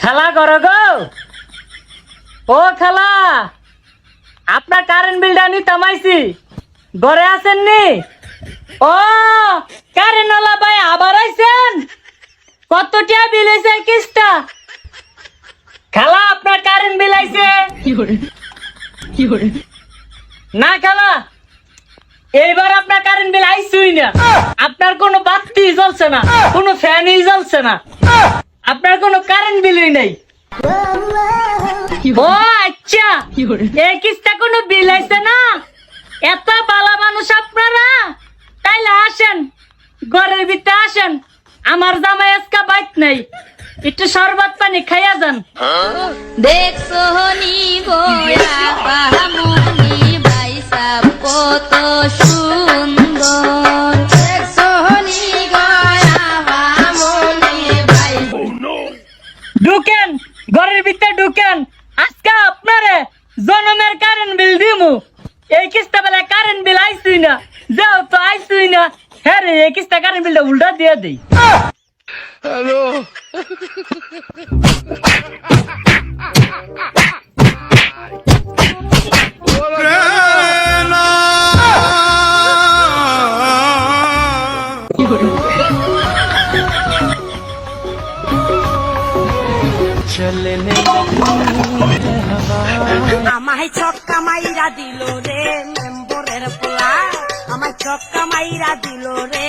খেলা করো গো। ও খেলা। আপনার কারেন্ট বিলটা নি তামাইছি ঘরে আছেন নি ও কারেন্ট ওলা ভাই আবার আইছেন? কত টিয়া বিল হয়েছে কিস্তা খেলা আপনার কারেন্ট বিল আইছে। না খেলা। এইবার আপনার কারেন্ট বিল আইসুই না। আপনার কোনো বাতি জ্বলছে না কোনো ফ্যানই জ্বলছে না। আপনার কোনো কারেন্ট বিলই নেই। ও আচ্ছা। এই কিস্তা কোনো বিল আইছে না? এত বালা মানুষ আপনারা। তাইলে আসেন, ঘরের ভিতরে আসেন। আমার জামাই আজকা বাইক নাই। একটু শরবত পানি খাইয়া যান। দেখছ নি গোয়া ঢুকেন ঘরের ভিতরে ঢুকেন। আজকে আপনারে জনমের কারেন্ট বিল দিমু। এই কিস্তা বেলা কারেন্ট বিল আইসুই না যাও তো আইসুই না হ্যাঁ রে এই কিস্তা কারেন্ট বিলটা উল্টা দিয়ে দেই। আমায় ছক্কা মাইরা দিল রে মেম্বরের পোলা। আমায় ছক্কা মাইরা দিল রে